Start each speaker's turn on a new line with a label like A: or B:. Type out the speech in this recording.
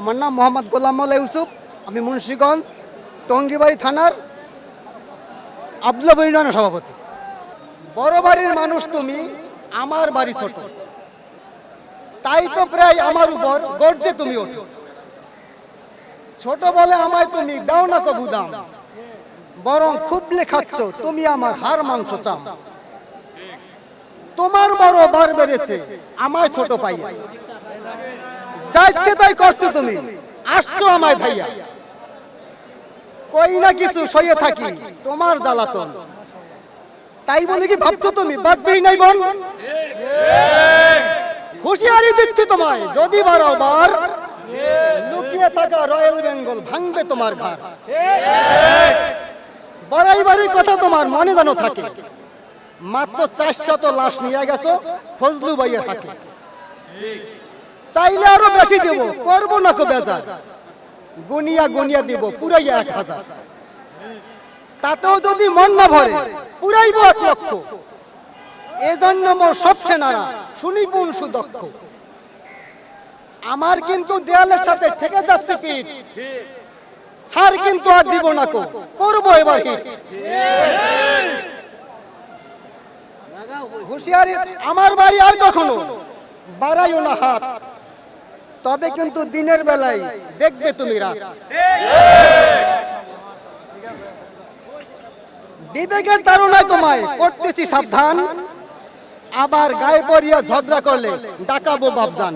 A: আমার নাম মোহাম্মদ গোলাম মোল্লা ইউসুফ, আমি মুন্সীগঞ্জ, টঙ্গিবাড়ি থানার আবদুল্লাহ ইউনিয়নের সভাপতি। বড় বাড়ির মানুষ তুমি, আমার বাড়ি ছোট। তাই তো প্রায় আমার উপর গর্জে তুমি ওঠো। ছোট বলে আমায় তুমি দাও না কবু দাম। বরং খুব লেখাচ্ছ তুমি আমার হার মাংস চাম। তোমার বড় বার বেড়েছে, আমায় ছোট পাইয়া। যা ইচ্ছে তাই করছ তুমি। আসছো আমায় ধাইয়া। কই না কিছু, সইয়ে থাকি, তোমার জ্বালাতন। তাই বলে কি ভাবছ তুমি বাদবেই নাই বোন? হুঁশিয়ারি দিচ্ছি তোমায়, যদি বারো বার। লুকিয়ে থাকা রয়্যাল বেঙ্গল ভাঙবে তোমার ঘর বাড়ির কথা তোমার মনে যেন থাকে। মাত্র চারশত লাশ নিয়ে গেছো, ফজলু ভাইয়ের হাতে। চাইলে আরও বেশি দেব। করব না কো বেজার। গুনিয়া গুনিয়া দিব পুরাই এক হাজার। তাতেও যদি মন না ভরে, পুরাইব এক লক্ষ। এজন্য মোর সব সেনারা শুনিপুন সুদক্ষ। আমার কিন্তু দেয়ালের সাথে থেকে যাচ্ছে পিঠ। ছাড় কিন্তু আর দিব না কো। করব এবার হিট। হুঁশিয়ারি, আমার বাড়ি আর কখনো? বাড়াইও না হাত। তবে কিন্তু দিনের বেলায় দেখবে তুমি রাত। বিবেকের তারণায় তোমায় করতেছি সাবধান। আবার গায়ে পড়িয়া ঝগড়া করলে ডাকাবো বাবজান